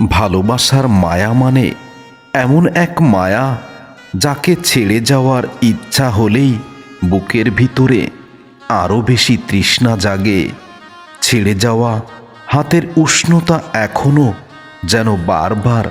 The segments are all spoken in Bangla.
ভালোবাসার মায়া মানে এমন এক মায়া যাকে ছেড়ে যাওয়ার ইচ্ছা হলেই বুকের ভিতরে আরও বেশি তৃষ্ণা জাগে। ছেড়ে যাওয়া হাতের উষ্ণতা এখনও যেন বারবার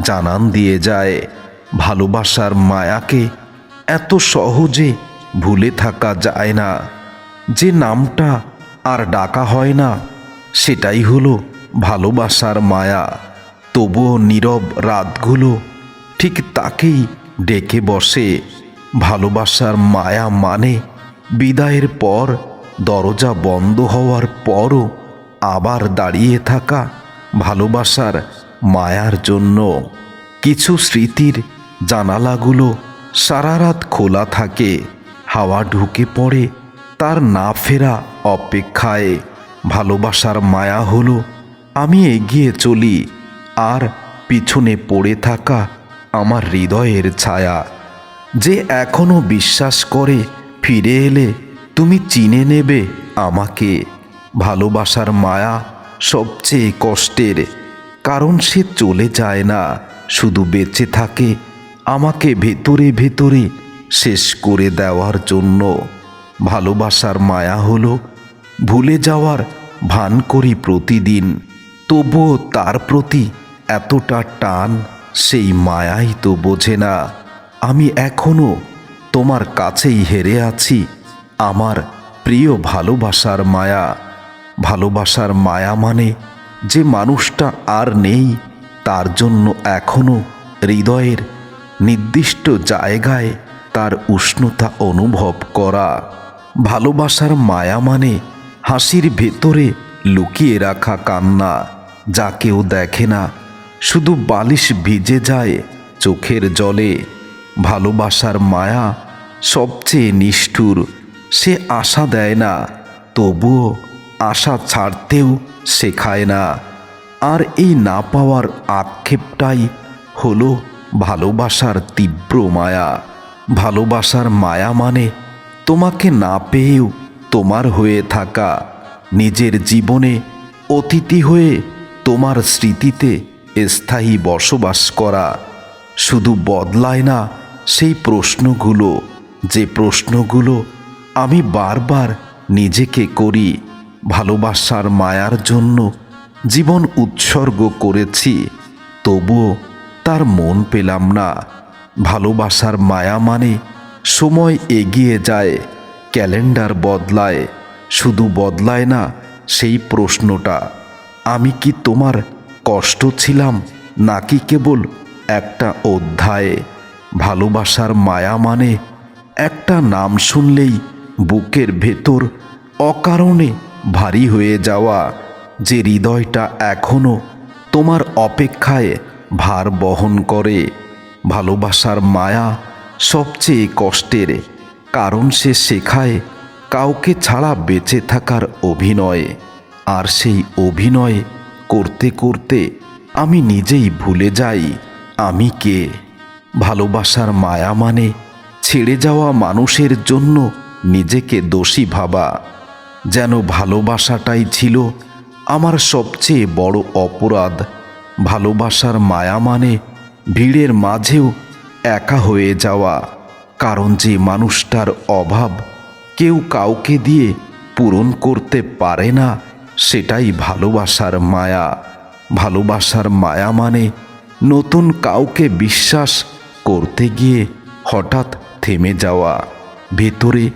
জানান দিয়ে যায়। ভালোবাসার মায়াকে এত সহজে ভুলে থাকা যায় না। যে নামটা আর ডাকা হয় না, সেটাই হলো ভালোবাসার মায়া। তবুও নীরব রাতগুলো ঠিক তাকেই ডেকে বসে। ভালোবাসার মায়া মানে বিদায়ের পর, দরজা বন্ধ হওয়ার পরও আবার দাঁড়িয়ে থাকা ভালোবাসার মায়ার জন্য। কিছু স্মৃতির জানালাগুলো সারা রাত খোলা থাকে। হাওয়া ঢুকে পড়ে তার না ফেরা অপেক্ষায়। ভালোবাসার মায়া হলো, আমি এগিয়ে চলি। আর পিছনে পড়ে থাকা আমার হৃদয়ের ছায়া। যে এখনও বিশ্বাস করে ফিরে এলে তুমি চিনে নেবে আমাকে। ভালোবাসার মায়া সবচেয়ে কষ্টের, কারণ সে চলে যায় না, শুধু বেঁচে থাকে আমাকে ভেতরে ভেতরে শেষ করে দেওয়ার জন্য। ভালোবাসার মায়া হলো ভুলে যাওয়ার ভান করি প্রতিদিন, তবুও তার প্রতি এতটা টান সেই মায়াই তো বোঝে না। আমি এখনও তোমার কাছেই হেরে আছি, আমার প্রিয় ভালোবাসার মায়া। ভালোবাসার মায়া মানে যে মানুষটা আর নেই, তার জন্য এখনও হৃদয়ের নির্দিষ্ট জায়গায় তার উষ্ণতা অনুভব করা। ভালোবাসার মায়া মানে হাসির ভেতরে লুকিয়ে রাখা কান্না, যা কেউ দেখে না। শুধু বালিশ ভিজে যায় চোখের জলে। ভালোবাসার মায়া সবচেয়ে নিষ্ঠুর, সে আশা দেয় না, তবুও আশা ছাড়তেও শেখায় না। আর এই না পাওয়ার আক্ষেপটাই হলো ভালোবাসার তীব্র মায়া। ভালোবাসার মায়া মানে তোমাকে না পেয়েও তোমার হয়ে থাকা, নিজের জীবনে অতিথি হয়ে তোমার স্মৃতিতে স্থায়ী বসবাস করা। শুধু বদলায় না, সেই প্রশ্নগুলো, যে প্রশ্নগুলো আমি বারবার নিজেকে করি, ভালোবাসার মায়ার জন্য জীবন উৎসর্গ করেছি, তবুও তার মন পেলাম না। ভালোবাসার মায়া মানে সময় এগিয়ে যায়, ক্যালেন্ডার বদলায়। শুধু বদলায় না, সেই প্রশ্নটা, আমি কি তোমার কষ্ট ছিলাম নাকি কেবল একটা অধ্যায়ে? ভালোবাসার মায়া মানে একটা নাম শুনলেই বুকের ভেতর অকারণে ভারী হয়ে যাওয়া, যে হৃদয়টা এখনও তোমার অপেক্ষায় ভার বহন করে। ভালোবাসার মায়া সবচেয়ে কষ্টের, কারণ সে শেখায় কাউকে ছাড়া বেঁচে থাকার অভিনয়। আর সেই অভিনয় করতে করতে আমি নিজেই ভুলে যাই আমি কে। ভালোবাসার মায়া মানে ছেড়ে যাওয়া মানুষের জন্য নিজেকে দোষী ভাবা। যেন ভালোবাসাটাই ছিল আমার সবচেয়ে বড় অপরাধ। ভালোবাসার মায়া মানে ভিড়ের মাঝেও একা হয়ে যাওয়া। কারণ যে মানুষটার অভাব কেউ কাউকে দিয়ে পূরণ করতে পারে না সেটাই ভালোবাসার মায়া। ভালোবাসার মায়া মানে নতুন কাউকে বিশ্বাস করতে গিয়ে হঠাৎ থেমে যাওয়া। ভেতরে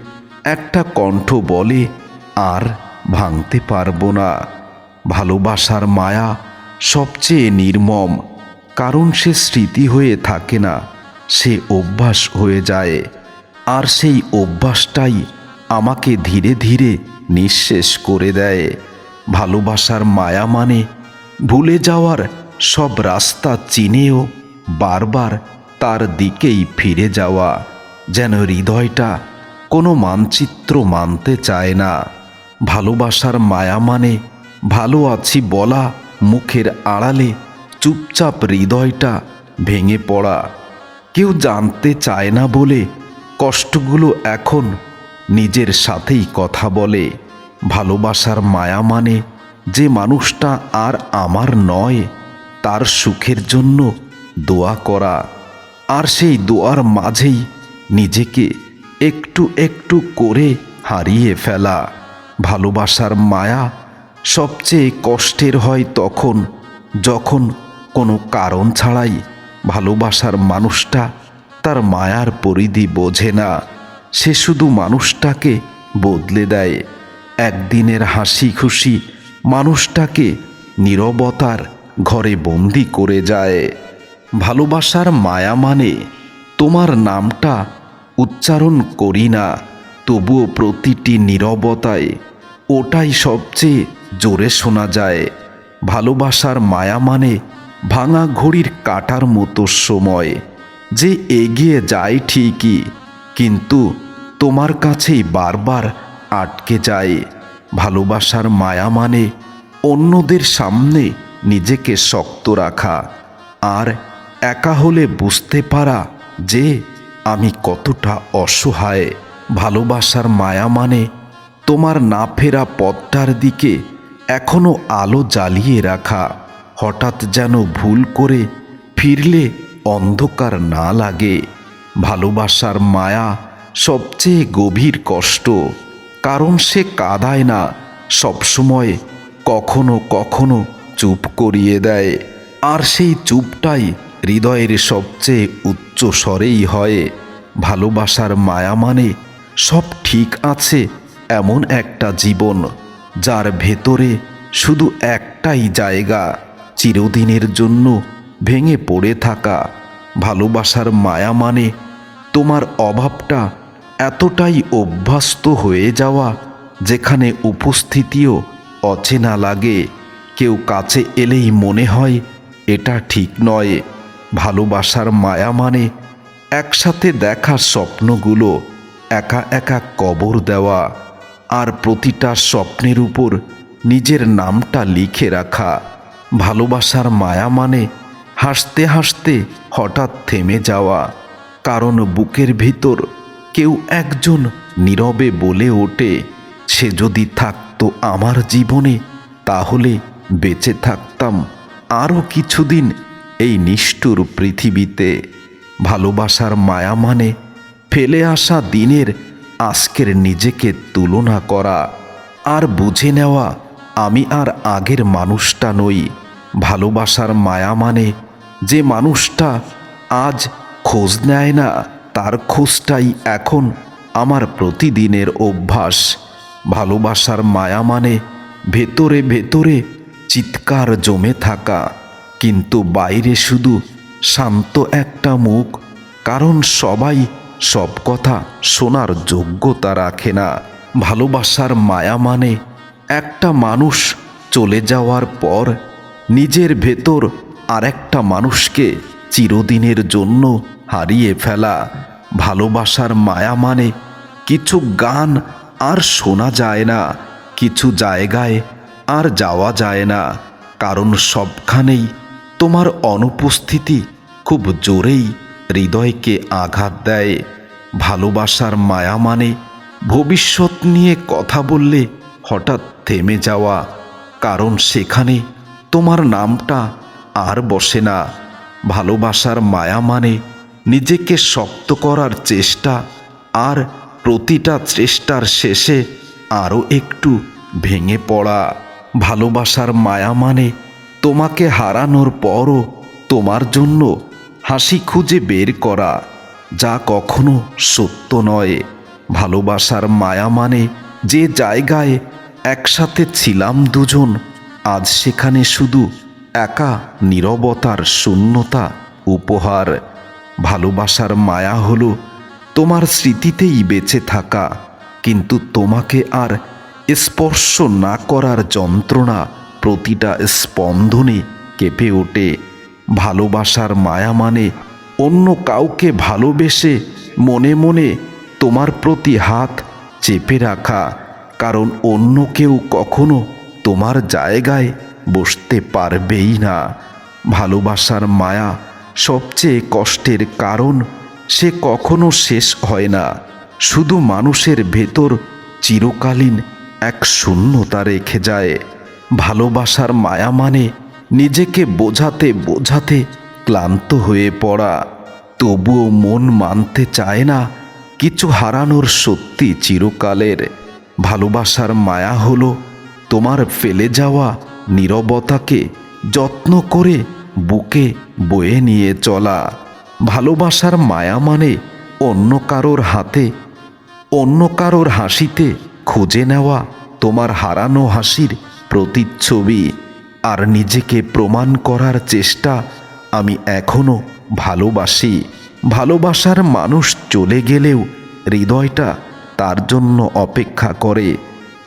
একটা কণ্ঠ বলে, আর ভাঙতে পারব না। ভালোবাসার মায়া সবচেয়ে নির্মম, কারণ সে স্মৃতি হয়ে থাকে না, সে অভ্যাস হয়ে যায়। আর সেই অভ্যাসটাই আমাকে ধীরে ধীরে নিঃশেষ করে দেয়। ভালোবাসার মায়া মানে ভুলে যাওয়ার সব রাস্তা চিনেও বারবার তার দিকেই ফিরে যাওয়া, যেন হৃদয়টা কোনো মানচিত্র মানতে চায় না। ভালোবাসার মায়া মানে ভালো আছি বলা, মুখের আড়ালে চুপচাপ হৃদয়টা ভেঙে পড়া। কেউ জানতে চায় না বলে কষ্টগুলো এখন নিজের সাথেই কথা বলে। ভালোবাসার মায়া মানে যে মানুষটা আর আমার নয়, তার সুখের জন্য দোয়া করা। আর সেই দোয়ার মাঝেই নিজেকে একটু একটু করে হারিয়ে ফেলা। ভালোবাসার মায়া সবচেয়ে কষ্টের হয় তখন, যখন কোনো কারণ ছাড়াই ভালোবাসার মানুষটা তার মায়ার পরিধি বোঝে না। সে শুধু মানুষটাকে বদলে দেয়। একদিনের হাসি খুশি মানুষটাকে নীরবতার ঘরে বন্দি করে যায়। ভালোবাসার মায়া মানে তোমার নামটা উচ্চারণ করি না, তবুও প্রতিটি নীরবতায় ওটাই সবচেয়ে জোরে শোনা যায়। ভালোবাসার মায়া মানে ভাঙা ঘড়ির কাটার মতো সময়, যে এগিয়ে যায় ঠিকই, কিন্তু তোমার কাছেই বারবার আটকে যায়। ভালোবাসার মায়া মানে অন্যদের সামনে নিজেকে শক্ত রাখা আর একা হলে বুঝতে পারা যে আমি কতটা অসহায়। ভালোবাসার মায়া মানে তোমার না ফেরা পথটার দিকে এখনও আলো জ্বালিয়ে রাখা। হঠাৎ যেন ভুল করে ফিরলে অন্ধকার না লাগে। ভালোবাসার মায়া সবচেয়ে গভীর কষ্ট। কারণ সে কাঁদায় না সবসময় কখনো কখনো চুপ করিয়ে দেয়। আর সেই চুপটাই হৃদয়ের সবচেয়ে উচ্চ স্বরেই হয়। ভালোবাসার মায়া মানে সব ঠিক আছে এমন একটা জীবন, যার ভেতরে শুধু একটাই জায়গা, চিরদিনের জন্য ভেঙে পড়ে থাকা। ভালোবাসার মায়া মানে তোমার অভাবটা এতটাই অভ্যস্ত হয়ে যাওয়া যেখানে উপস্থিতিও অচেনা লাগে। কেউ কাছে এলেই মনে হয়, এটা ঠিক নয়। ভালোবাসার মায়া মানে একসাথে দেখা স্বপ্নগুলো, একা একা কবর দেওয়া আর প্রতিটা স্বপ্নের উপর নিজের নামটা লিখে রাখা। ভালোবাসার মায়া মানে হাসতে হাসতে হঠাৎ থেমে যাওয়া, কারণ বুকের ভিতর কেউ একজন নীরবে বলে ওঠে, সে যদি থাকতো আমার জীবনে, তাহলে বেঁচে থাকতাম আরও কিছুদিন এই নিষ্ঠুর পৃথিবীতে। ভালোবাসার মায়া মানে ফেলে আসা দিনের আজকের নিজেকে তুলনা করা। আর বুঝে নেওয়া, আমি আর আগের মানুষটা নই। ভালোবাসার মায়া মানে যে মানুষটা আজ খোঁজ নেয় না তার খোঁজটাই এখন আমার প্রতিদিনের অভ্যাস। ভালোবাসার মায়া মানে ভেতরে ভেতরে চিৎকার জমে থাকা, কিন্তু বাইরে শুধু শান্ত একটা মুখ, কারণ সবাই সব কথা শোনার যোগ্যতা রাখে না। ভালোবাসার মায়া মানে একটা মানুষ চলে যাওয়ার পর নিজের ভেতর আরেকটা মানুষকে চিরদিনের জন্য হারিয়ে ফেলা। ভালোবাসার মায়া মানে কিছু গান আর শোনা যায় না, কিছু জায়গায় আর যাওয়া যায় না, কারণ সবখানেই তোমার অনুপস্থিতি খুব জোরেই হৃদয়কে আঘাত দেয়। ভালোবাসার মায়া মানে ভবিষ্যৎ নিয়ে কথা বললে হঠাৎ থেমে যাওয়া, কারণ সেখানে তোমার নামটা আর বসে না। ভালোবাসার মায়া মানে নিজেকে শক্ত করার চেষ্টা আর প্রতিটা চেষ্টার শেষে আরও একটু ভেঙে পড়া। ভালোবাসার মায়া মানে তোমাকে হারানোর পরও তোমার জন্য হাসি খুঁজে বের করা, যা কখনো সত্য নয়। ভালোবাসার মায়া মানে যে জায়গায় একসাথে ছিলাম দুজন, আজ সেখানে শুধু একা নীরবতার শূন্যতা উপহার। ভালোবাসার মায়া হলো তোমার স্মৃতিতেই বেঁচে থাকা। কিন্তু তোমাকে আর স্পর্শ না করার যন্ত্রণা প্রতিটা স্পন্দনে কেঁপে ওঠে। ভালোবাসার মায়া মানে অন্য কাউকে ভালোবেসে মনে মনে তোমার প্রতি হাত চেপে রাখা। কারণ অন্য কেউ কখনো তোমার জায়গায় বসতে পারবেই না। ভালোবাসার মায়া সবচেয়ে কষ্টের কারণ সে কখনো শেষ হয় না। শুধু মানুষের ভেতর চিরকালীন এক শূন্যতা রেখে যায়। ভালোবাসার মায়া মানে নিজেকে বোঝাতে বোঝাতে ক্লান্ত হয়ে পড়া। তবুও মন মানতে চায় না কিছু হারানোর সত্যি চিরকালের। ভালোবাসার মায়া হলো তোমার ফেলে যাওয়া নীরবতাকে যত্ন করে বুকে বয়ে নিয়ে চলা। ভালোবাসার মায়া মানে অন্য কারোর হাতে, অন্য কারোর হাসিতে খুঁজে নেওয়া তোমার হারানো হাসির প্রতিচ্ছবি। আর নিজেকে প্রমাণ করার চেষ্টা আমি এখনও ভালোবাসি। ভালোবাসার মানুষ চলে গেলেও হৃদয়টা তার জন্য অপেক্ষা করে।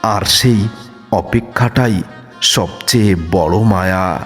আর সেই অপেক্ষাটাই সবচেয়ে বড় মায়া।